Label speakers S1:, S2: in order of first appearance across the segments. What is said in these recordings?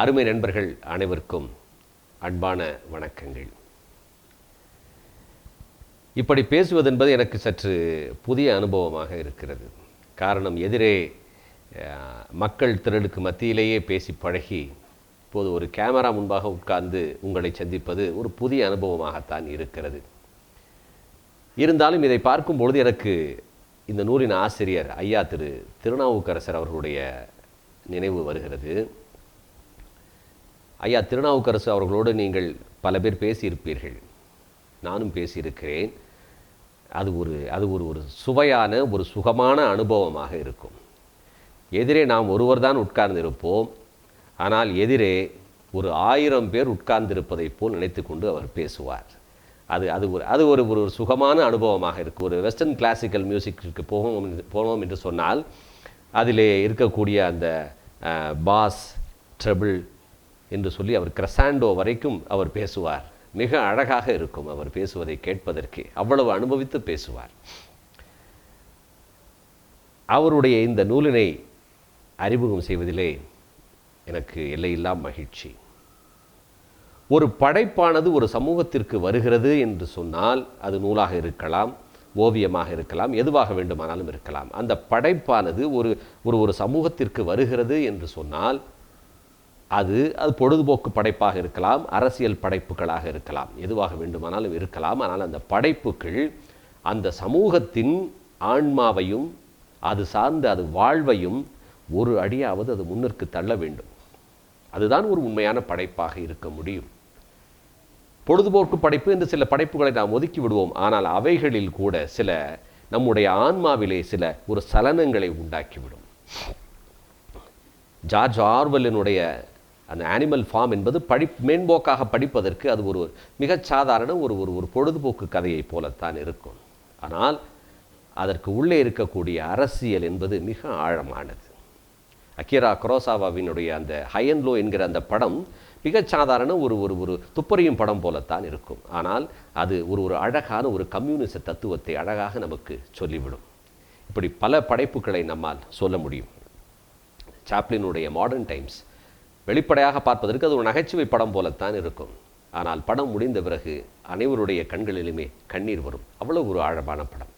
S1: அருமை நண்பர்கள் அனைவருக்கும் அன்பான வணக்கங்கள். இப்படி பேசுவது என்பது எனக்கு சற்று புதிய அனுபவமாக இருக்கிறது. காரணம் எதிரே மக்கள் திரளுக்கு மத்தியிலேயே பேசி பழகி இப்போது ஒரு கேமரா முன்பாக உட்கார்ந்து உங்களை சந்திப்பது ஒரு புதிய அனுபவமாகத்தான் இருக்கிறது. இருந்தாலும் இதை பார்க்கும் பொழுது எனக்கு இந்த நூலின் ஆசிரியர் ஐயா திரு திருநாவுக்கரசர் அவர்களுடைய நினைவு வருகிறது. ஐயா திருநாவுக்கரசு அவர்களோடு நீங்கள் பல பேர் பேசியிருப்பீர்கள். நானும் பேசியிருக்கிறேன். அது ஒரு அது ஒரு ஒரு சுவையான ஒரு சுகமான அனுபவமாக இருக்கும். எதிரே நாம் ஒருவர் தான் உட்கார்ந்திருப்போம். ஆனால் எதிரே ஒரு ஆயிரம் பேர் உட்கார்ந்திருப்பதைப் போல் நினைத்து கொண்டு அவர் பேசுவார். அது அது ஒரு அது ஒரு ஒரு ஒரு சுகமான அனுபவமாக இருக்கும். ஒரு வெஸ்டர்ன் கிளாசிக்கல் மியூசிக்கு போவோம் என்று- என்று சொன்னால் அதிலே இருக்கக்கூடிய அந்த பாஸ் ட்ரபிள் என்று சொல்லி அவர் கிரசாண்டோ வரைக்கும் அவர் பேசுவார். மிக அழகாக இருக்கும் அவர் பேசுவதை கேட்பதற்கு. அவ்வளவு அனுபவித்து பேசுவார். அவருடைய இந்த நூலினை அறிமுகம் செய்வதிலே எனக்கு எல்லையில்லா மகிழ்ச்சி. ஒரு படைப்பானது ஒரு சமூகத்திற்கு வருகிறது என்று சொன்னால் அது நூலாக இருக்கலாம் ஓவியமாக இருக்கலாம் எதுவாக வேண்டுமானாலும் இருக்கலாம். அந்த படைப்பானது ஒரு ஒரு ஒரு சமூகத்திற்கு வருகிறது என்று சொன்னால் அது அது பொழுதுபோக்கு படைப்பாக இருக்கலாம் அரசியல் படைப்புகளாக இருக்கலாம். எதுவாக வேண்டுமானாலும் இருக்கலாம். ஆனால் அந்த படைப்புகள் அந்த சமூகத்தின் ஆன்மாவையும் அது சார்ந்த அது வாழ்வையும் ஒரு அடியாவது அது முன்னிற்கு தள்ள வேண்டும். அதுதான் ஒரு உண்மையான படைப்பாக இருக்க முடியும். பொழுதுபோக்கு படைப்பு என்று சில படைப்புகளை நாம் ஒதுக்கி விடுவோம். ஆனால் அவைகளில் கூட சில நம்முடைய ஆன்மாவிலே சில ஒரு சலனங்களை உண்டாக்கிவிடும். ஜார்ஜ் ஆர்வலினுடைய அந்த அனிமல் ஃபார்ம் என்பது படி மேம்போக்காக படிப்பதற்கு அது ஒரு மிகச் சாதாரண ஒரு ஒரு ஒரு பொழுதுபோக்கு கதையைப் போலத்தான் இருக்கும். ஆனால் அதற்கு உள்ளே இருக்கக்கூடிய அரசியல் என்பது மிக ஆழமானது. அக்கிரா குரோசாவாவினுடைய அந்த ஹையன்லோ என்கிற அந்த படம் மிகச் சாதாரண ஒரு ஒரு ஒரு துப்பறியும் படம் போலத்தான் இருக்கும். ஆனால் அது ஒரு ஒரு அழகான ஒரு கம்யூனிச தத்துவத்தை அழகாக நமக்கு சொல்லிவிடும். இப்படி பல படைப்புகளை நம்மால் சொல்ல முடியும். சாப்ளினுடைய மாடர்ன் டைம்ஸ் வெளிப்படையாக பார்ப்பதற்கு அது ஒரு நகைச்சுவை படம் போலத்தான் இருக்கும். ஆனால் படம் முடிந்த பிறகு அனைவருடைய கண்களிலுமே கண்ணீர் வரும். அவ்வளவு ஒரு ஆழமான படம்.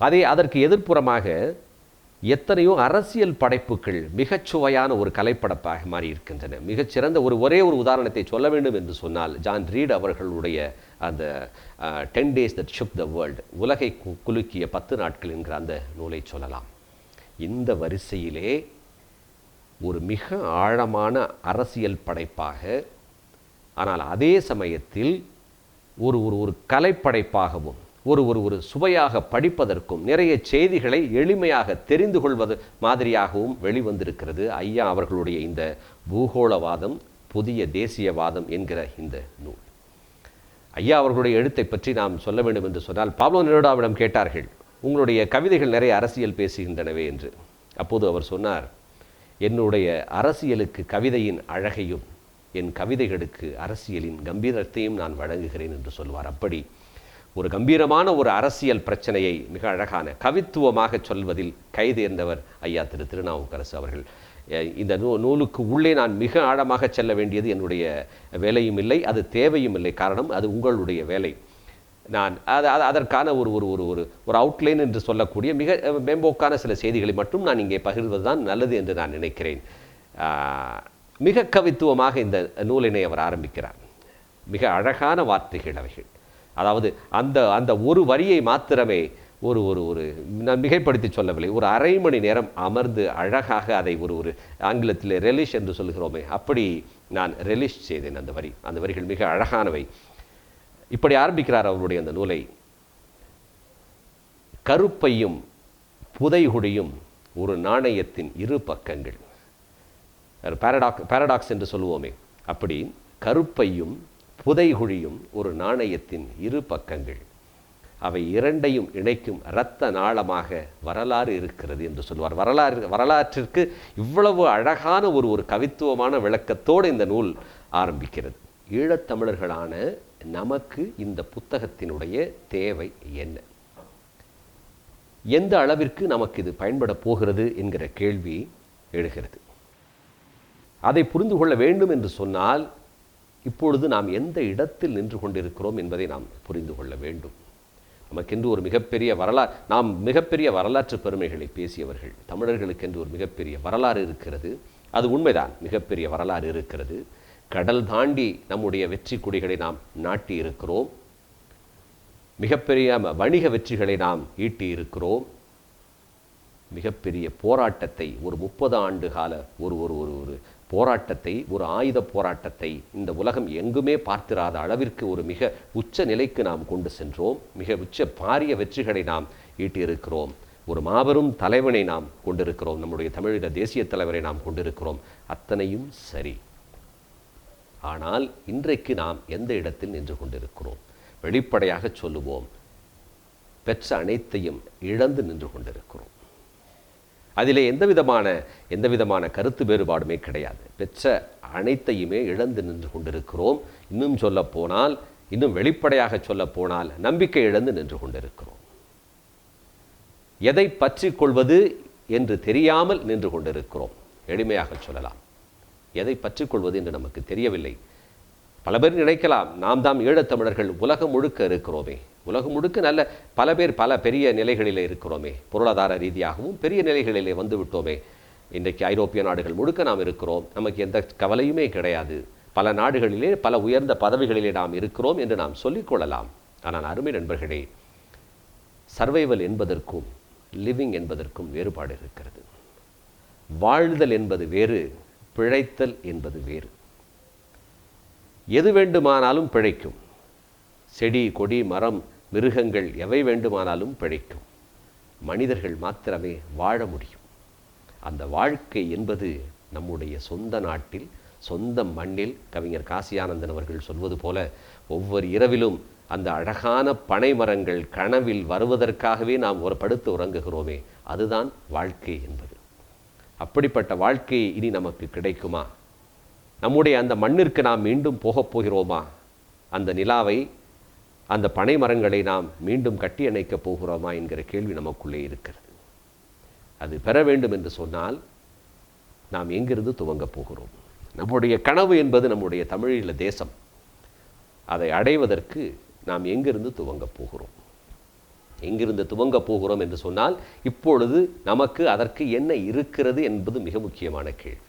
S1: அதே அதற்கு எதிர்ப்புறமாக எத்தனையோ அரசியல் படைப்புகள் மிகச்சுவையான ஒரு கலைப்படப்பாக மாறி இருக்கின்றன மிகச்சிறந்த ஒரு ஒரே ஒரு உதாரணத்தை சொல்ல வேண்டும் என்று சொன்னால் ஜான் ரீட் அவர்களுடைய அந்த ten days that shook the world உலகை கு- குலுக்கிய பத்து நாட்கள் என்கிற அந்த நூலை சொல்லலாம். இந்த வரிசையிலே ஒரு மிக ஆழமான அரசியல் படைப்பாக ஆனால் அதே சமயத்தில் ஒரு ஒரு ஒரு கலைப்படைப்பாகவும் ஒரு ஒரு ஒரு சுவையாக படிப்பதற்கும் நிறைய செய்திகளை எளிமையாக தெரிந்து கொள்வது மாதிரியாகவும் வெளிவந்திருக்கிறது. ஐயா அவர்களுடைய இந்த பூகோளவாதம் புதிய தேசியவாதம் என்கிற இந்த நூல். ஐயா அவர்களுடைய எழுத்தை பற்றி நாம் சொல்ல வேண்டும் என்று சொன்னால் பாப்லோ நெருடாவிடம் கேட்டார்கள் உங்களுடைய கவிதைகள் நிறைய அரசியல் பேசுகின்றனவே என்று. அப்போது அவர் சொன்னார் என்னுடைய அரசியலுக்கு கவிதையின் அழகையும் என் கவிதைகளுக்கு அரசியலின் கம்பீரத்தையும் நான் வழங்குகிறேன் என்று சொல்வார். அப்படி ஒரு கம்பீரமான ஒரு அரசியல் பிரச்சனையை மிக அழகான கவித்துவமாக சொல்வதில் கைதேர்ந்தவர் ஐயா திரு திருநாவுக்கரசு அவர்கள். இந்த நூ நூலுக்கு உள்ளே நான் மிக ஆழமாக செல்ல வேண்டியது என்னுடைய வேலையும் இல்லை அது தேவையும் இல்லை. காரணம் அது உங்களுடைய வேலை. நான் அது அதற்கான ஒரு ஒரு ஒரு ஒரு ஒரு அவுட்லைன் என்று சொல்லக்கூடிய மிக மேம்போக்கான சில செய்திகளை மட்டும் நான் இங்கே பகிர்வது தான் நல்லது என்று நான் நினைக்கிறேன். ஆஹ், மிக கவித்துவமாக இந்த நூலினை அவர் ஆரம்பிக்கிறார். மிக அழகான வார்த்தைகள் அவைகள். அதாவது அந்த அந்த ஒரு வரியை மாத்திரமே ஒரு ஒரு ஒரு நான் மிகைப்படுத்தி சொல்லவில்லை. ஒரு அரை மணி நேரம் அமர்ந்து அழகாக அதை ஒரு ஒரு ஆங்கிலத்தில் ரெலிஷ் என்று சொல்கிறோமே அப்படி நான் ரெலிஷ் செய்தேன் அந்த வரி. அந்த வரிகள் மிக அழகானவை. இப்படி ஆரம்பிக்கிறார் அவருடைய அந்த நூலை. கருப்பையும் புதைகுடியும் ஒரு நாணயத்தின் இரு பக்கங்கள். பேரடாக் பேரடாக்ஸ் என்று சொல்லுவோமே. அப்படி கருப்பையும் புதைகுழியும் ஒரு நாணயத்தின் இரு பக்கங்கள். அவை இரண்டையும் இணைக்கும் இரத்த நாளமாக வரலாறு இருக்கிறது என்று சொல்வார் வரலாறு வரலாற்றிற்கு இவ்வளவு அழகான ஒரு ஒரு கவித்துவமான விளக்கத்தோடு இந்த நூல் ஆரம்பிக்கிறது. ஈழத்தமிழர்களான நமக்கு இந்த புத்தகத்தினுடைய தேவை என்ன? எந்த அளவிற்கு நமக்கு இது பயன்பட போகிறது என்கிற கேள்வி எழுகிறது. அதை புரிந்து கொள்ள வேண்டும் என்று சொன்னால் இப்பொழுது நாம் எந்த இடத்தில் நின்று கொண்டிருக்கிறோம் என்பதை நாம் புரிந்து கொள்ள வேண்டும். நமக்கென்று ஒரு மிகப்பெரிய வரலாறு நாம் மிகப்பெரிய வரலாற்று பெருமைகளை பேசியவர்கள் தமிழர்களுக்கென்று ஒரு மிகப்பெரிய வரலாறு இருக்கிறது. அது உண்மைதான் மிகப்பெரிய வரலாறு இருக்கிறது. கடல் தாண்டி நம்முடைய வெற்றி கொடிகளை நாம் நாட்டி இருக்கிறோம் மிகப்பெரிய வணிக வெற்றிகளை நாம் ஈட்டி இருக்கிறோம் மிகப்பெரிய போராட்டத்தை ஒரு முப்பது ஆண்டு கால ஒரு ஒரு ஒரு ஒரு போராட்டத்தை ஒரு ஆயுத போராட்டத்தை இந்த உலகம் எங்குமே பார்த்திராத அளவிற்கு ஒரு மிக உச்ச நிலைக்கு நாம் கொண்டு சென்றோம். மிக உச்ச பாரிய வெற்றிகளை நாம் ஈட்டியிருக்கிறோம். ஒரு மாபெரும் தலைவனை நாம் கொண்டிருக்கிறோம். நம்முடைய தமிழக தேசிய தலைவரை நாம் கொண்டிருக்கிறோம். அத்தனையும் சரி. ஆனால் இன்றைக்கு நாம் எந்த இடத்தில் நின்று கொண்டிருக்கிறோம்? வெளிப்படையாக சொல்லுவோம் பெற்ற அனைத்தையும் இழந்து நின்று கொண்டிருக்கிறோம். அதிலே எந்த விதமான எந்த விதமான கருத்து வேறுபாடுமே கிடையாது. பெற்ற அனைத்தையுமே இழந்து நின்று கொண்டிருக்கிறோம். இன்னும் சொல்ல போனால் இன்னும் வெளிப்படையாக சொல்ல போனால் நம்பிக்கை இழந்து நின்று கொண்டிருக்கிறோம். எதை பற்றி கொள்வது என்று தெரியாமல் நின்று கொண்டிருக்கிறோம். எளிமையாக சொல்லலாம். எதை பற்றிக்கொள்வது என்று நமக்கு தெரியவில்லை. பல பேர் நினைக்கலாம் நாம் தாம் ஈழத்தமிழர்கள் உலகம் முழுக்க இருக்கிறோமே. உலகம் முழுக்க நல்ல பல பேர் பல பெரிய நிலைகளிலே இருக்கிறோமே. பொருளாதார ரீதியாகவும் பெரிய நிலைகளிலே வந்து விட்டோமே. இன்றைக்கு ஐரோப்பிய நாடுகள் முழுக்க நாம் இருக்கிறோம். நமக்கு எந்த கவலையுமே கிடையாது. பல நாடுகளிலே பல உயர்ந்த பதவிகளிலே நாம் இருக்கிறோம் என்று நாம் சொல்லிக்கொள்ளலாம் ஆனால் அருமை நண்பர்களே சர்வைவல் என்பதற்கும் லிவிங் என்பதற்கும் வேறுபாடு இருக்கிறது. வாழ்தல் என்பது வேறு பிழைத்தல் என்பது வேறு. எது வேண்டுமானாலும் பிழைக்கும். செடி கொடி மரம் மிருகங்கள் எவை வேண்டுமானாலும் பிழைக்கும். மனிதர்கள் மாத்திரமே வாழ முடியும். அந்த வாழ்க்கை என்பது நம்முடைய சொந்த நாட்டில் சொந்த மண்ணில் கவிஞர் காசியானந்தன் அவர்கள் சொல்வது போல ஒவ்வொரு இரவிலும் அந்த அழகான பனை மரங்கள் கனவில் வருவதற்காகவே நாம் ஒரு படுத்து உறங்குகிறோமே அதுதான் வாழ்க்கை என்பது. அப்படிப்பட்ட வாழ்க்கை இனி நமக்கு கிடைக்குமா? நம்முடைய அந்த மண்ணிற்கு நாம் மீண்டும் போகப் போகிறோமா? அந்த நிலாவை அந்த பனை மரங்களை நாம் மீண்டும் கட்டி அணைக்கப் போகிறோமா என்கிற கேள்வி நமக்குள்ளே இருக்கிறது. அது பெற வேண்டும் என்று சொன்னால் நாம் எங்கிருந்து துவங்கப் போகிறோம்? நம்முடைய கனவு என்பது நம்முடைய தமிழீழ தேசம். அதை அடைவதற்கு நாம் எங்கிருந்து துவங்கப் போகிறோம்? எங்கிருந்து துவங்கப் போகிறோம் என்று சொன்னால் இப்பொழுது நமக்கு அதற்கு என்ன இருக்கிறது என்பது மிக முக்கியமான கேள்வி.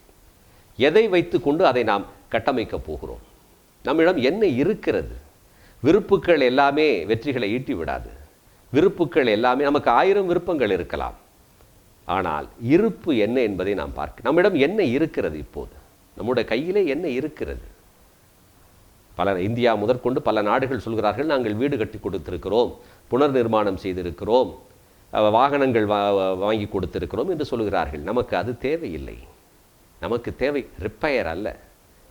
S1: எதை வைத்துக்கொண்டு அதை நாம் கட்டமைக்கப் போகிறோம்? நம்மிடம் என்ன இருக்கிறது? விருப்புக்கள் எல்லாமே வெற்றிகளை ஈட்டி விடாது. விருப்புக்கள் எல்லாமே நமக்கு ஆயிரம் விருப்பங்கள் இருக்கலாம். ஆனால் இருப்பு என்ன என்பதை நாம் பார்க்க நம்மிடம் என்ன இருக்கிறது இப்போது? நம்முடைய கையிலே என்ன இருக்கிறது? பல இந்தியா முதற்கொண்டு பல நாடுகள் சொல்கிறார்கள் நாங்கள் வீடு கட்டி கொடுத்திருக்கிறோம். புனர் நிர்மாணம் செய்திருக்கிறோம் வாகனங்கள் வா வாங்கி கொடுத்திருக்கிறோம் என்று சொல்கிறார்கள் நமக்கு அது தேவையில்லை. நமக்கு தேவை ரிப்பயர் அல்ல.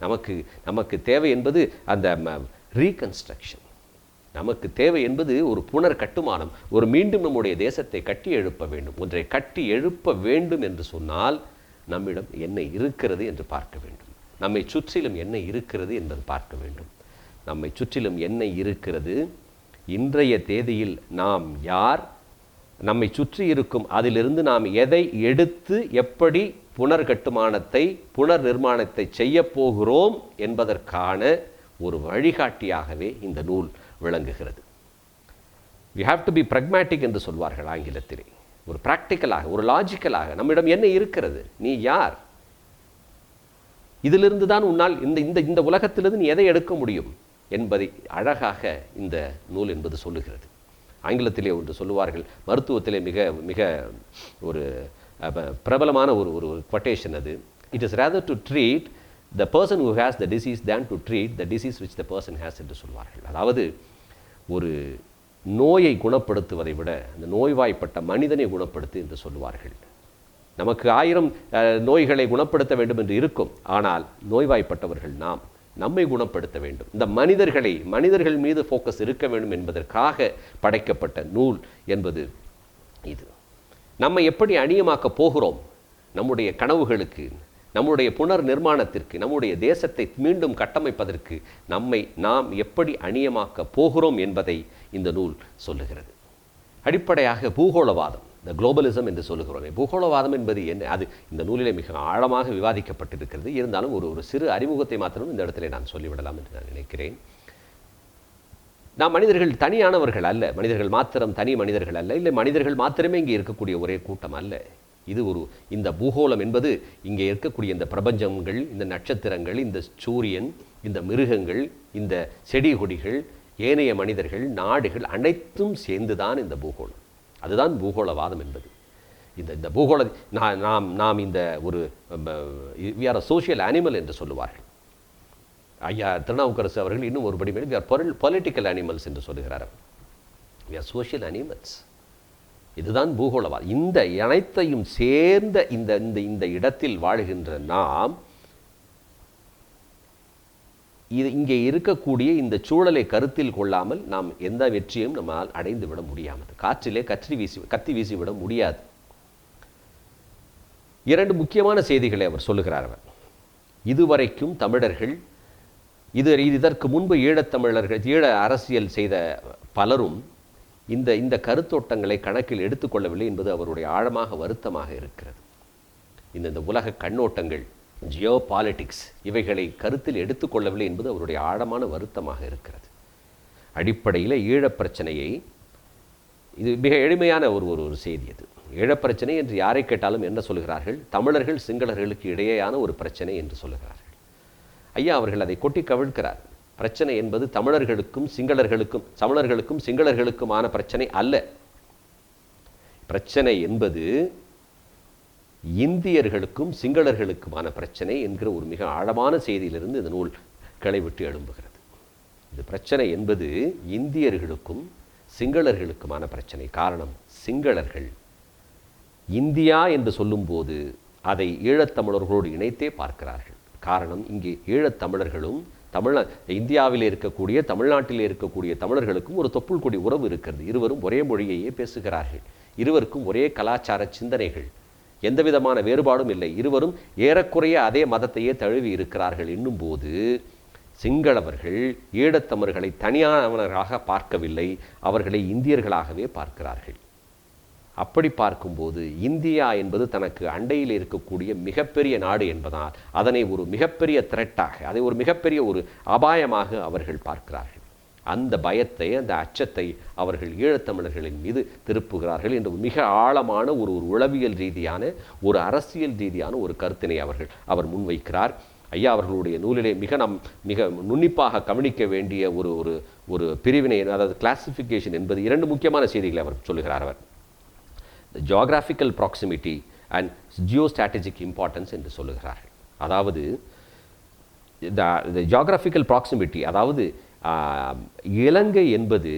S1: நமக்கு நமக்கு தேவை என்பது அந்த ரீகன்ஸ்ட்ரக்ஷன் நமக்கு தேவை என்பது ஒரு புனர் கட்டுமானம் ஒரு மீண்டும் நம்முடைய தேசத்தை கட்டி எழுப்ப வேண்டும். ஒன்றை கட்டி எழுப்ப வேண்டும் என்று சொன்னால் நம்மிடம் என்ன இருக்கிறது என்று பார்க்க வேண்டும். நம்மை சுற்றிலும் என்ன இருக்கிறது என்பது பார்க்க வேண்டும். நம்மை சுற்றிலும் என்ன இருக்கிறது இன்றைய தேதியில் நாம் யார்? நம்மை சுற்றி இருக்கும் அதிலிருந்து நாம் எதை எடுத்து எப்படி புனர் கட்டுமானத்தை புனர் நிர்மாணத்தை செய்ய போகிறோம் என்பதற்கான ஒரு வழிகாட்டியாகவே இந்த நூல் விளங்குகிறது. We have to be pragmatic என்று சொல்வார்கள் ஆங்கிலத்திலே. ஒரு ப்ராக்டிக்கலாக ஒரு லாஜிக்கலாக நம்மிடம் என்ன இருக்கிறது? நீ யார்? இதிலிருந்து தான் உன்னால் இந்த இந்த இந்த உலகத்திலிருந்து நீ எதை எடுக்க முடியும்? என்பதை அழகாக இந்த நூல் என்பது சொல்லுகிறது. ஆங்கிலத்திலே ஒன்று சொல்லுவார்கள் மருத்துவத்திலே மிக மிக ஒரு பிரபலமான ஒரு ஒரு கொட்டேஷன் அது. It is rather to treat the person who has the disease than to treat the disease which the person has என்று சொல்வார்கள். அதாவது ஒரு நோயை குணப்படுத்துவதை விட அந்த நோய்வாய்ப்பட்ட மனிதனை குணப்படுத்து என்று சொல்லுவார்கள். நமக்கு ஆயிரம் நோய்களை குணப்படுத்த வேண்டும் என்று இருக்கும் ஆனால் நோய்வாய்ப்பட்டவர்கள் நாம் நம்மை குணப்படுத்த வேண்டும். இந்த மனிதர்களை மனிதர்கள் மீது ஃபோக்கஸ் இருக்க வேண்டும் என்பதற்காக படைக்கப்பட்ட நூல் என்பது இது. நம்ம எப்படி அணியமாக்க போகிறோம்? நம்முடைய கனவுகளுக்கு நம்முடைய புனர் நிர்மாணத்திற்கு நம்முடைய தேசத்தை மீண்டும் கட்டமைப்பதற்கு நம்மை நாம் எப்படி அணியமாக்க போகிறோம் என்பதை இந்த நூல் சொல்லுகிறது. அடிப்படையாக பூகோளவாதம். இந்த குளோபலிசம் என்று சொல்லுகிறோமே பூகோளவாதம் என்பது என்ன? அது இந்த நூலிலே மிக ஆழமாக விவாதிக்கப்பட்டிருக்கிறது. இருந்தாலும் ஒரு ஒரு சிறு அறிமுகத்தை மாத்திரம் இந்த இடத்துல நான் சொல்லிவிடலாம் என்று நான் நினைக்கிறேன். நாம் மனிதர்கள் தனியானவர்கள் அல்ல. மனிதர்கள் மாத்திரம் தனி மனிதர்கள் அல்ல. இல்லை மனிதர்கள் மாத்திரமே இங்கே இருக்கக்கூடிய ஒரே கூட்டம் அல்ல. இது ஒரு இந்த பூகோளம் என்பது இங்கே இருக்கக்கூடிய இந்த பிரபஞ்சங்கள் இந்த நட்சத்திரங்கள் இந்த சூரியன் இந்த மிருகங்கள் இந்த செடி கொடிகள் ஏனைய மனிதர்கள் நாடுகள் அனைத்தும் சேர்ந்து தான் இந்த பூகோளம். அதுதான் பூகோளவாதம் என்பது. இந்த இந்த பூகோள நான் நாம் நாம் இந்த ஒரு வி ஆர் சோஷியல் அனிமல் என்று சொல்லுவார்கள். ஐயா திருநாவுக்கரசு அவர்கள் இன்னும் ஒருபடி மேலும் வி ஆர் பொலிட்டிக்கல் அனிமல்ஸ் என்று சொல்லுகிறார் வி ஆர் சோஷியல் அனிமல்ஸ் இதுதான் பூகோளவாதம். இந்த அனைத்தையும் சேர்ந்த இந்த இந்த இந்த இடத்தில் வாழுகின்ற நாம் இது இங்கே இருக்கக்கூடிய இந்த சூழலை கருத்தில் கொள்ளாமல் நாம் எந்த வெற்றியும் நம்மால் அடைந்து விட முடியாமல் காற்றிலே கற்றி வீசி கத்தி வீசி விட முடியாது. இரண்டு முக்கியமான செய்திகளை அவர் சொல்லுகிறார் அவர். இதுவரைக்கும் தமிழர்கள் இது இதற்கு முன்பு ஈழத்தமிழர்கள் ஈழ அரசியல் செய்த பலரும் இந்த இந்த கருத்தோட்டங்களை கணக்கில் எடுத்துக்கொள்ளவில்லை என்பது அவருடைய ஆழமாக வருத்தமாக இருக்கிறது. இந்த இந்த உலக கண்ணோட்டங்கள் ஜியோ பாலிட்டிக்ஸ் இவைகளை கருத்தில் எடுத்துக்கொள்ளவில்லை என்பது அவருடைய ஆழமான வருத்தமாக இருக்கிறது. அடிப்படையில் ஈழப் பிரச்சனையை இது மிக எளிமையான ஒரு ஒரு ஒரு செய்தி அது. ஈழப்பிரச்சனை என்று யாரை கேட்டாலும் என்ன சொல்கிறார்கள்? தமிழர்கள் சிங்களர்களுக்கு இடையேயான ஒரு பிரச்சனை என்று சொல்கிறார்கள். ஐயா அவர்கள் அதை கொட்டி கவிழ்க்கிறார். பிரச்சனை என்பது தமிழர்களுக்கும் சிங்களர்களுக்கும் தமிழர்களுக்கும் சிங்களர்களுக்குமான பிரச்சனை அல்ல. பிரச்சனை என்பது இந்தியர்களுக்கும் சிங்களர்களுக்குமான பிரச்சனை என்கிற ஒரு மிக ஆழமான செய்தியிலிருந்து இந்த நூல் கிளைவிட்டு எழும்புகிறது. இந்த பிரச்சனை என்பது இந்தியர்களுக்கும் சிங்களர்களுக்குமான பிரச்சனை. காரணம் சிங்களர்கள். இந்தியா என்று சொல்லும்போது அதை ஈழத்தமிழர்களோடு இணைத்தே பார்க்கிறார்கள். காரணம் இங்கே ஈழத்தமிழர்களும் தமிழ இந்தியாவில் இருக்கக்கூடிய தமிழ்நாட்டில் இருக்கக்கூடிய தமிழர்களுக்கும் ஒரு தொப்புள் கொடி உறவு இருக்கிறது. இருவரும் ஒரே மொழியையே பேசுகிறார்கள். இருவருக்கும் ஒரே கலாச்சார சிந்தனைகள். எந்த விதமான வேறுபாடும் இல்லை. இருவரும் ஏறக்குறைய அதே மதத்தையே தழுவி இருக்கிறார்கள். இன்னும்போது சிங்களவர்கள் ஈழத்தமிழர்களை தனியானவர்களாக பார்க்கவில்லை. அவர்களை இந்தியர்களாகவே பார்க்கிறார்கள். அப்படி பார்க்கும்போது இந்தியா என்பது தனக்கு அண்டையில் இருக்கக்கூடிய மிகப்பெரிய நாடு என்பதால் அதனை ஒரு மிகப்பெரிய திரட்டாக அதை ஒரு மிகப்பெரிய ஒரு அபாயமாக அவர்கள் பார்க்கிறார்கள். அந்த பயத்தை அந்த அச்சத்தை அவர்கள் ஈழத்தமிழர்களின் மீது திருப்புகிறார்கள் என்ற மிக ஆழமான ஒரு ஒரு உளவியல் ரீதியான ஒரு அரசியல் ரீதியான ஒரு கருத்தினை அவர்கள் அவர் முன்வைக்கிறார். ஐயா அவர்களுடைய நூலிலே மிக நம் மிக நுண்ணிப்பாக கவனிக்க வேண்டிய ஒரு ஒரு ஒரு பிரிவினை அதாவது கிளாசிஃபிகேஷன் என்பது இரண்டு முக்கியமான செய்திகளை அவர் சொல்லுகிறார் அவர். Geographical proximity and geo strategic importance என்று சொல்லுகிறார்கள். அதாவது இந்த ஜியாகிராஃபிக்கல் ப்ராக்சிமிட்டி அதாவது இலங்கை என்பது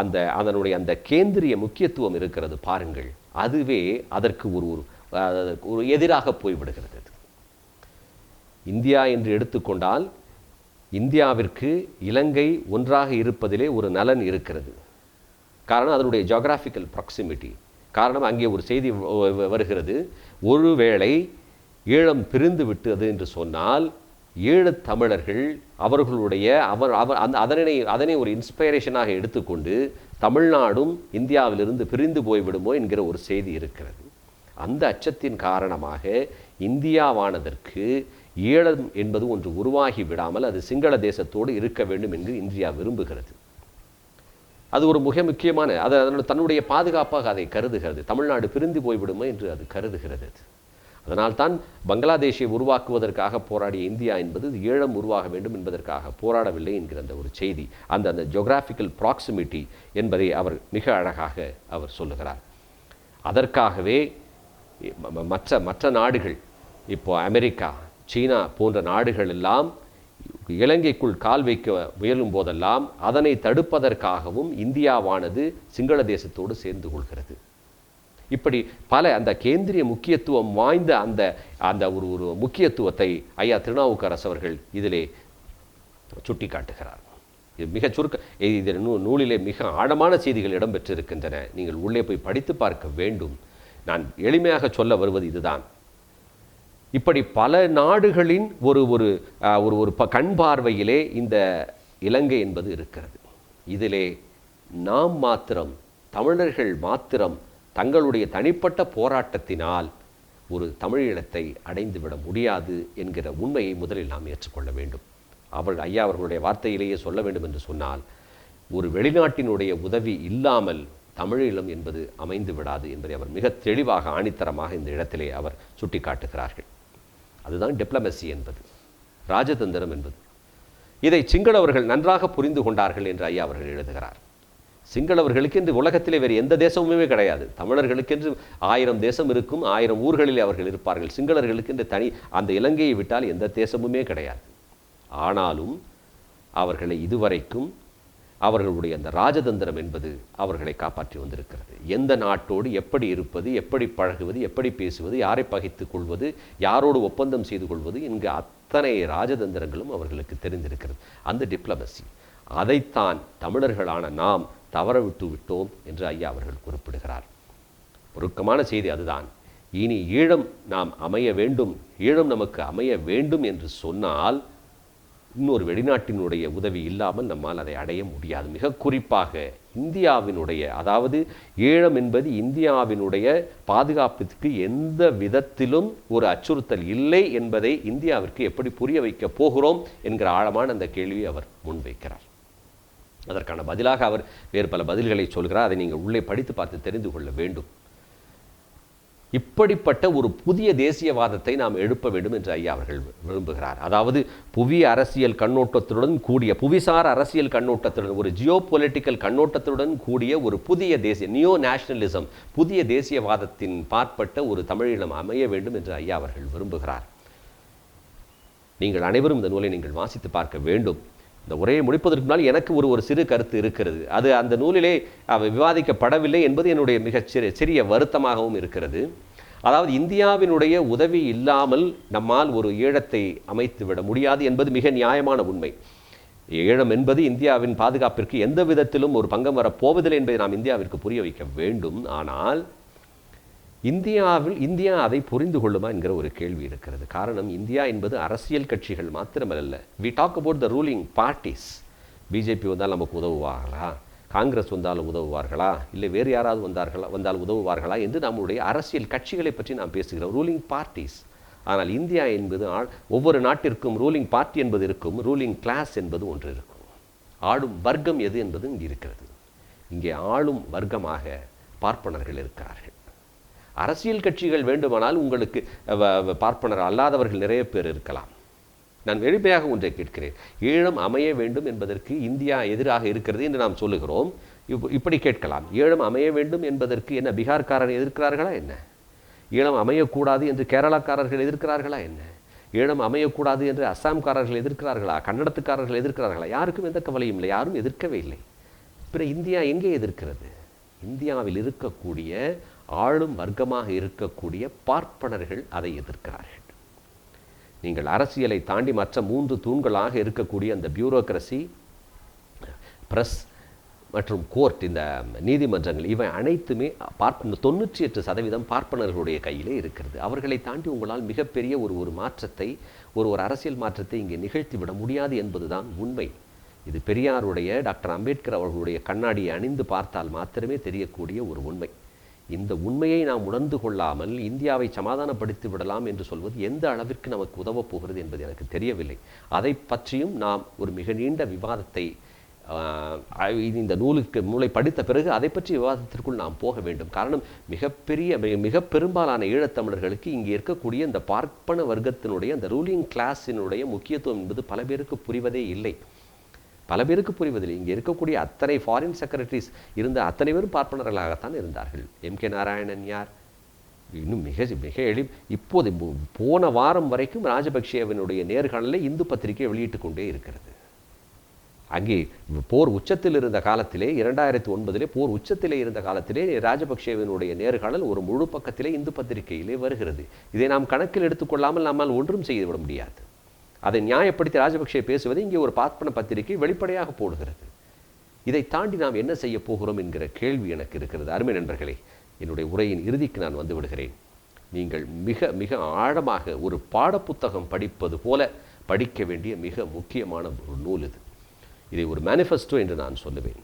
S1: அந்த அதனுடைய அந்த கேந்திரிய முக்கியத்துவம் இருக்கிறது பாருங்கள். அதுவே அதற்கு ஒரு ஒரு எதிராக போய்விடுகிறது இந்தியா என்று எடுத்துக்கொண்டால் இந்தியாவிற்கு இலங்கை ஒன்றாக இருப்பதிலே ஒரு நலன் இருக்கிறது. காரணம் அதனுடைய ஜியோகிராஃபிக்கல் ப்ராக்சிமிட்டி காரணம் அங்கே ஒரு செய்தி வருகிறது. ஒருவேளை ஈழம் பிரிந்து விட்டது என்று சொன்னால் ஈழத் தமிழர்கள் அவர்களுடைய அவர் அவர் அந்த அதனை அதனை ஒரு இன்ஸ்பைரேஷனாக எடுத்துக்கொண்டு தமிழ்நாடும் இந்தியாவிலிருந்து பிரிந்து போய்விடுமோ என்கிற ஒரு செய்தி இருக்கிறது. அந்த அச்சத்தின் காரணமாக இந்தியாவானதற்கு ஈழம் என்பது ஒன்று உருவாகி விடாமல் அது சிங்கள தேசத்தோடு இருக்க வேண்டும் என்று இந்தியா விரும்புகிறது. அது ஒரு மிக முக்கியமான அது அதனுடைய தன்னுடைய பாதுகாப்பாக அதை கருதுகிறது. தமிழ்நாடு பிரிந்து போய்விடுமோ என்று அது கருதுகிறது. அதனால்தான் பங்களாதேஷை உருவாக்குவதற்காக போராடிய இந்தியா என்பது ஈழம் உருவாக வேண்டும் என்பதற்காக போராடவில்லை என்கிற அந்த ஒரு செய்தி அந்த அந்த ஜியோகிராஃபிக்கல் ப்ராக்சிமிட்டி என்பதை அவர் மிக அழகாக அவர் சொல்லுகிறார். அதற்காகவே மற்ற மற்ற நாடுகள் இப்போ அமெரிக்கா சீனா போன்ற நாடுகள் எல்லாம் இலங்கைக்குள் கால் வைக்க முயலும் போதெல்லாம் அதனை தடுப்பதற்காகவும் இந்தியாவானது சிங்கள தேசத்தோடு சேர்ந்து கொள்கிறது. இப்படி பல அந்த கேந்திரிய முக்கியத்துவம் வாய்ந்த அந்த அந்த ஒரு ஒரு முக்கியத்துவத்தை ஐயா திருநாவுக்கரசு அவர்கள் இதிலே சுட்டி காட்டுகிறார் இது மிக சுருக்க இதில் நூ நூலிலே மிக ஆழமான செய்திகள் இடம்பெற்றிருக்கின்றன. நீங்கள் உள்ளே போய் படித்து பார்க்க வேண்டும். நான் எளிமையாக சொல்ல வருவது இதுதான். இப்படி பல நாடுகளின் ஒரு ஒரு ஒரு ஒரு ப- கண் பார்வையிலே இந்த இலங்கை என்பது இருக்கிறது. இதிலே நாம் மாத்திரம் தமிழர்கள் மாத்திரம் தங்களுடைய தனிப்பட்ட போராட்டத்தினால் ஒரு தமிழீழத்தை அடைந்துவிட முடியாது என்கிற உண்மையை முதலில் நாம் ஏற்றுக்கொள்ள வேண்டும். அவள் ஐயா அவர்களுடைய வார்த்தையிலேயே சொல்ல வேண்டும் என்று சொன்னால் ஒரு வெளிநாட்டினுடைய உதவி இல்லாமல் தமிழீழம் என்பது அமைந்து விடாது என்பதை அவர் மிக தெளிவாக ஆணித்தரமாக இந்த இடத்திலே அவர் சுட்டிக்காட்டுகிறார்கள். அதுதான் டிப்ளமசி என்பது ராஜதந்திரம் என்பது. இதை சிங்களவர்கள் நன்றாக புரிந்து கொண்டார்கள் என்று ஐயா அவர்கள் எழுதுகிறார். சிங்களவர்களுக்கு இந்த உலகத்திலே வேறு எந்த தேசமுமே கிடையாது. தமிழர்களுக்கென்று ஆயிரம் தேசம் இருக்கும் ஆயிரம் ஊர்களில் அவர்கள் இருப்பார்கள். சிங்களர்களுக்கு இந்த தனி அந்த இலங்கையை விட்டால் எந்த தேசமுமே கிடையாது. ஆனாலும் அவர்களை இதுவரைக்கும் அவர்களுடைய அந்த ராஜதந்திரம் என்பது அவர்களை காப்பாற்றி வந்திருக்கிறது. எந்த நாட்டோடு எப்படி இருப்பது எப்படி பழகுவது எப்படி பேசுவது யாரை பகைத்து கொள்வது யாரோடு ஒப்பந்தம் செய்து கொள்வது என்கிற அத்தனை ராஜதந்திரங்களும் அவர்களுக்கு தெரிந்திருக்கிறது. அந்த டிப்ளமசி அதைத்தான் தமிழர்களான நாம் தவற விட்டு விட்டோம் என்று ஐயா அவர்கள் குறிப்பிடுகிறார். பொருக்கமான செய்தி அதுதான். இனி ஈழம் நாம் அமைய வேண்டும் ஈழம் நமக்கு அமைய வேண்டும் என்று சொன்னால் இன்னொரு வெளிநாட்டினுடைய உதவி இல்லாமல் நம்மால் அதை அடைய முடியாது. மிக குறிப்பாக இந்தியாவினுடைய அதாவது ஈழம் என்பது இந்தியாவினுடைய பாதுகாப்பிற்கு எந்த விதத்திலும் ஒரு அச்சுறுத்தல் இல்லை என்பதை இந்தியாவிற்கு எப்படி புரிய வைக்கப் போகிறோம் என்கிற ஆழமான அந்த கேள்வியை அவர் முன்வைக்கிறார். அதற்கான பதிலாக அவர் வேறு பல பதில்களை சொல்கிறார். அதை நீங்கள் உள்ளே படித்து பார்த்து தெரிந்து கொள்ள வேண்டும். இப்படிப்பட்ட ஒரு புதிய தேசியவாதத்தை நாம் எழுப்ப வேண்டும் என்று ஐயா அவர்கள் விரும்புகிறார். அதாவது புவி அரசியல் கண்ணோட்டத்துடன் கூடிய புவிசார் அரசியல் கண்ணோட்டத்துடன் ஒரு ஜியோ பொலிட்டிக்கல் கண்ணோட்டத்துடன் கூடிய ஒரு புதிய தேசிய நியோ நேஷனலிசம் புதிய தேசியவாதத்தின் பார்ப்பட்ட ஒரு தமிழீழம் அமைய வேண்டும் என்று ஐயா அவர்கள் விரும்புகிறார். நீங்கள் அனைவரும் இந்த நூலை நீங்கள் வாசித்து பார்க்க வேண்டும். இந்த உரையை முடிப்பதற்கு முன்னால் எனக்கு ஒரு ஒரு சிறு கருத்து இருக்கிறது. அது அந்த நூலிலே அவை விவாதிக்கப்படவில்லை என்பது என்னுடைய மிகச் சிறு சிறிய வருத்தமாகவும் இருக்கிறது. அதாவது இந்தியாவினுடைய உதவி இல்லாமல் நம்மால் ஒரு ஈழத்தை அமைத்து விட முடியாது என்பது மிக நியாயமான உண்மை. ஈழம் என்பது இந்தியாவின் பாதுகாப்பிற்கு எந்த விதத்திலும் ஒரு பங்கம் வரப்போவதில்லை என்பதை நாம் இந்தியாவிற்கு புரிய வைக்க வேண்டும். ஆனால் இந்தியாவில் இந்தியா அதை புரிந்து கொள்ளுமா என்கிற ஒரு கேள்வி இருக்கிறது. காரணம் இந்தியா என்பது அரசியல் கட்சிகள் மாத்திரமல்ல we talk about the ruling parties BJP வந்தால் நமக்கு உதவுவார்களா? காங்கிரஸ் வந்தாலும் உதவுவார்களா? இல்லை வேறு யாராவது வந்தார்களா? வந்தால் உதவுவார்களா? என்று நம்முடைய அரசியல் கட்சிகளை பற்றி நாம் பேசுகிறோம். ரூலிங் பார்ட்டிஸ் ஆனால் இந்தியா என்பது ஆள் ஒவ்வொரு நாட்டிற்கும் ரூலிங் பார்ட்டி என்பது இருக்கும் ரூலிங் கிளாஸ் என்பது ஒன்று இருக்கும். ஆளும் வர்க்கம் எது என்பது இங்கே இருக்கிறது. இங்கே ஆளும் வர்க்கமாக பார்ப்பனர்கள் இருக்கிறார்கள். அரசியல் கட்சிகள் வேண்டுமானால் உங்களுக்கு பார்ப்பனர் அல்லாதவர்கள் நிறைய பேர் இருக்கலாம். நான் வெளிப்படையாக ஒன்றை கேட்கிறேன். ஈழம் அமைய வேண்டும் என்பதற்கு இந்தியா எதிராக இருக்கிறது என்று நாம் சொல்லுகிறோம். இப்படி கேட்கலாம். ஈழம் அமைய வேண்டும் என்பதற்கு என்ன பீகார்காரர் எதிர்க்கிறார்களா என்ன? ஈழம் அமையக்கூடாது என்று கேரளாக்காரர்கள் எதிர்க்கிறார்களா என்ன? ஈழம் அமையக்கூடாது என்று அஸ்ஸாம்காரர்கள் எதிர்க்கிறார்களா? கன்னடத்துக்காரர்கள் எதிர்க்கிறார்களா? யாருக்கும் எந்த கவலையும் இல்லை. யாரும் எதிர்க்கவே இல்லை. பிற இந்தியா எங்கே எதிர்க்கிறது? இந்தியாவில் இருக்கக்கூடிய ஆளும் வர்க்கமாக இருக்கக்கூடிய பார்ப்பனர்கள் அதை எதிர்க்கிறார்கள். நீங்கள் அரசியலை தாண்டி மற்ற மூன்று தூண்களாக இருக்கக்கூடிய அந்த பியூரோக்ரஸி ப்ரெஸ் மற்றும் கோர்ட் இந்த நீதிமன்றங்கள் இவை அனைத்துமே பார்ப்பன தொண்ணூற்றி எட்டு சதவீதம் பார்ப்பனர்களுடைய கையிலே இருக்கிறது. அவர்களை தாண்டி உங்களால் மிகப்பெரிய ஒரு ஒரு மாற்றத்தை ஒரு ஒரு அரசியல் மாற்றத்தை இங்கே நிகழ்த்திவிட முடியாது என்பதுதான் உண்மை. இது பெரியாருடைய டாக்டர் அம்பேத்கர் அவர்களுடைய கண்ணாடியை அணிந்து பார்த்தால் மாத்திரமே தெரியக்கூடிய ஒரு உண்மை. இந்த உண்மையை நாம் உணர்ந்து கொள்ளாமல் இந்தியாவை சமாதானப்படுத்தி விடலாம் என்று சொல்வது எந்த அளவிற்கு நமக்கு உதவப் போகிறது என்பது எனக்கு தெரியவில்லை. அதை பற்றியும் நாம் ஒரு மிக நீண்ட விவாதத்தை இந்த நூலுக்கு நூலை படித்த பிறகு அதை பற்றி விவாதத்திற்குள் நாம் போக வேண்டும். காரணம் மிகப்பெரிய மிக பெரும்பாலான ஈழத்தமிழர்களுக்கு இங்கே இருக்கக்கூடிய இந்த பார்ப்பன வர்க்கத்தினுடைய அந்த ரூலிங் கிளாஸினுடைய முக்கியத்துவம் என்பது பல பேருக்கு புரிவதே இல்லை. பல பேருக்கு புரிவதில்லை. இங்கே இருக்கக்கூடிய அத்தனை ஃபாரின் செக்ரட்டரிஸ் இருந்த அத்தனை பேரும் பார்ப்பனர்களாகத்தான் இருந்தார்கள். எம் கே நாராயணன் யார்? இன்னும் மிக மிக எளி இப்போது போன வாரம் வரைக்கும் ராஜபக்சேவனுடைய நேர்காணலை இந்து பத்திரிகை வெளியிட்டு கொண்டே இருக்கிறது. அங்கே போர் உச்சத்தில் இருந்த காலத்திலே இரண்டாயிரத்தி ஒன்பதிலே போர் உச்சத்திலே இருந்த காலத்திலே ராஜபக்சேவினுடைய நேர்காணல் ஒரு முழு பக்கத்திலே இந்து பத்திரிகையிலே வருகிறது. இதை நாம் கணக்கில் எடுத்துக்கொள்ளாமல் நம்மால் ஒன்றும் செய்துவிட முடியாது. அதை நியாயப்படுத்தி ராஜபக்சே பேசுவதை இங்கே ஒரு பார்ப்பன பத்திரிகை வெளிப்படையாக போடுகிறது. இதை தாண்டி நாம் என்ன செய்ய போகிறோம் என்கிற கேள்வி எனக்கு இருக்கிறது. அருமை நண்பர்களே என்னுடைய உரையின் இறுதிக்கு நான் வந்து விடுகிறேன். நீங்கள் மிக மிக ஆழமாக ஒரு பாடப்புத்தகம் படிப்பது போல படிக்க வேண்டிய மிக முக்கியமான ஒரு நூல் இது. இதை ஒரு மேனிஃபெஸ்டோ என்று நான் சொல்லுவேன்.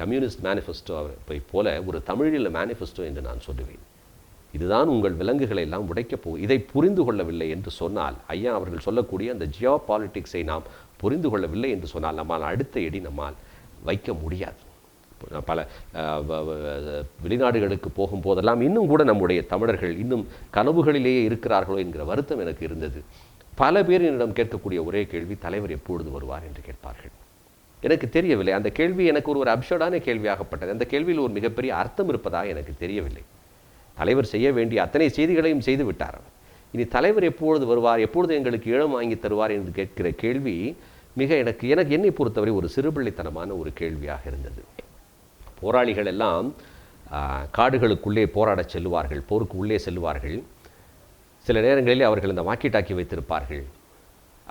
S1: கம்யூனிஸ்ட் மேனிஃபெஸ்டோவை போல ஒரு தமிழில் மேனிஃபெஸ்டோ என்று நான் சொல்லுவேன். இதுதான் உங்கள் விலங்குகளை எல்லாம் உடைக்கப் போ இதை புரிந்து கொள்ளவில்லை என்று சொன்னால் ஐயா அவர்கள் சொல்லக்கூடிய அந்த ஜியோ பாலிட்டிக்ஸை நாம் புரிந்து கொள்ளவில்லை என்று சொன்னால் நம்மால் அடுத்த எடி நம்மால் வைக்க முடியாது. பல வெளிநாடுகளுக்கு போகும்போதெல்லாம் இன்னும் கூட நம்முடைய தமிழர்கள் இன்னும் கனவுகளிலேயே இருக்கிறார்களோ என்கிற வருத்தம் எனக்கு இருந்தது. பல பேர் என்னிடம் கேட்கக்கூடிய ஒரே கேள்வி தலைவர் எப்பொழுது வருவார் என்று கேட்பார்கள். எனக்கு தெரியவில்லை. அந்த கேள்வி எனக்கு ஒரு ஒரு அப்சர்டான கேள்வியாகப்பட்டது. அந்த கேள்வியில் ஒரு மிகப்பெரிய அர்த்தம் இருப்பதாக எனக்கு தெரியவில்லை. தலைவர் செய்ய வேண்டிய அத்தனை செய்திகளையும் செய்து விட்டார் இனி தலைவர் எப்பொழுது வருவார் எப்பொழுது எங்களுக்கு ஈழம் வாங்கி தருவார் என்று கேட்கிற கேள்வி மிக எனக்கு எனக்கு என்னை பொறுத்தவரை ஒரு சிறுபிள்ளைத்தனமான ஒரு கேள்வியாக இருந்தது. போராளிகள் எல்லாம் காடுகளுக்குள்ளே போராடச் செல்லுவார்கள் போருக்கு உள்ளே செல்லுவார்கள். சில நேரங்களில் அவர்கள் அந்த வாக்கி டாக்கி வைத்திருப்பார்கள்.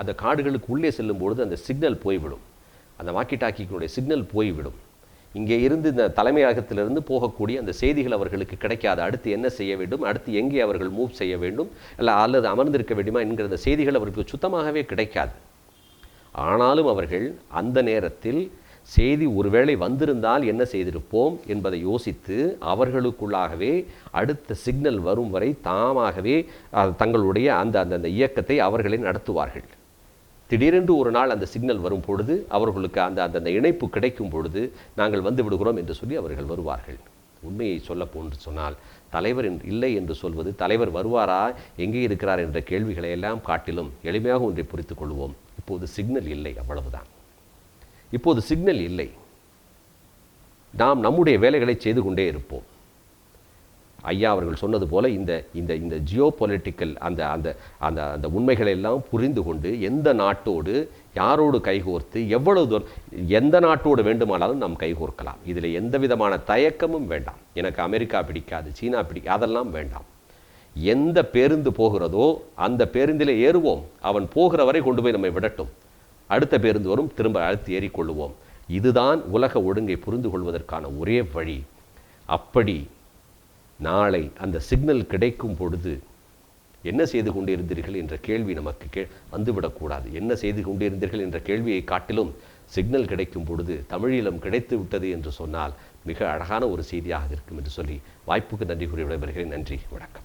S1: அந்த காடுகளுக்கு உள்ளே செல்லும் பொழுது அந்த சிக்னல் போய்விடும். அந்த வாக்கி டாக்கிகளுடைய சிக்னல் போய்விடும். இங்கே இருந்து இந்த தலைமையகத்திலிருந்து போகக்கூடிய அந்த செய்திகள் அவர்களுக்கு கிடைக்காது. அடுத்து என்ன செய்ய வேண்டும்? அடுத்து எங்கே அவர்கள் மூவ் செய்ய வேண்டும்? இல்லை அல்லது அமர்ந்திருக்க வேண்டுமா என்கிற அந்த செய்திகள் அவர்களுக்கு சுத்தமாகவே கிடைக்காது. ஆனாலும் அவர்கள் அந்த நேரத்தில் செய்தி ஒருவேளை வந்திருந்தால் என்ன செய்திருப்போம் என்பதை யோசித்து அவர்களுக்குள்ளாகவே அடுத்த சிக்னல் வரும் வரை தாமாகவே தங்களுடைய அந்த அந்த அந்த இயக்கத்தை அவர்களே நடத்துவார்கள். திடீரென்று ஒரு நாள் அந்த சிக்னல் வரும் பொழுது அவர்களுக்கு அந்த அந்த அந்த இணைப்பு கிடைக்கும் பொழுது நாங்கள் வந்து விடுகிறோம் என்று சொல்லி அவர்கள் வருவார்கள். உண்மையை சொல்ல போன்று சொன்னால் தலைவர் இல்லை என்று சொல்வது தலைவர் வருவாரா எங்கே இருக்கிறார் என்ற கேள்விகளை எல்லாம் காட்டிலும் எளிமையாக ஒன்றை புரித்து கொள்வோம். இப்போது சிக்னல் இல்லை அவ்வளவுதான். இப்போது சிக்னல் இல்லை. நாம் நம்முடைய வேலைகளை செய்து கொண்டே இருப்போம். ஐயா அவர்கள் சொன்னது போல இந்த இந்த இந்த ஜியோ பொலிட்டிக்கல் அந்த அந்த அந்த அந்த உண்மைகளை எல்லாம் புரிந்து கொண்டு எந்த நாட்டோடு யாரோடு கைகோர்த்து எவ்வளவு தூரம் எந்த நாட்டோடு வேண்டுமானாலும் நாம் கைகோர்க்கலாம். இதில் எந்த விதமான தயக்கமும் வேண்டாம். எனக்கு அமெரிக்கா பிடிக்காது சீனா பிடிக்காது அதெல்லாம் வேண்டாம். எந்த பேருந்து போகிறதோ அந்த பேருந்தில் ஏறுவோம். அவன் போகிற வரை கொண்டு போய் நம்மை விடட்டும். அடுத்த பேருந்து வரும் திரும்ப அழுத்து ஏறிக்கொள்ளுவோம். இதுதான் உலக ஒழுங்கை புரிந்து கொள்வதற்கான ஒரே வழி. அப்படி நாளை அந்த சிக்னல் கிடைக்கும் பொழுது என்ன செய்து கொண்டிருந்தீர்கள் என்ற கேள்வி நமக்கு கே வந்துவிடக்கூடாது. என்ன செய்து கொண்டிருந்தீர்கள் என்ற கேள்வியை காட்டிலும் சிக்னல் கிடைக்கும் பொழுது தமிழீழம் கிடைத்து விட்டது என்று சொன்னால் மிக அழகான ஒரு செய்தியாக இருக்கும் என்று சொல்லி வாய்ப்புக்கு நன்றி கூறி விடைபெறுகிறேன். நன்றி வணக்கம்.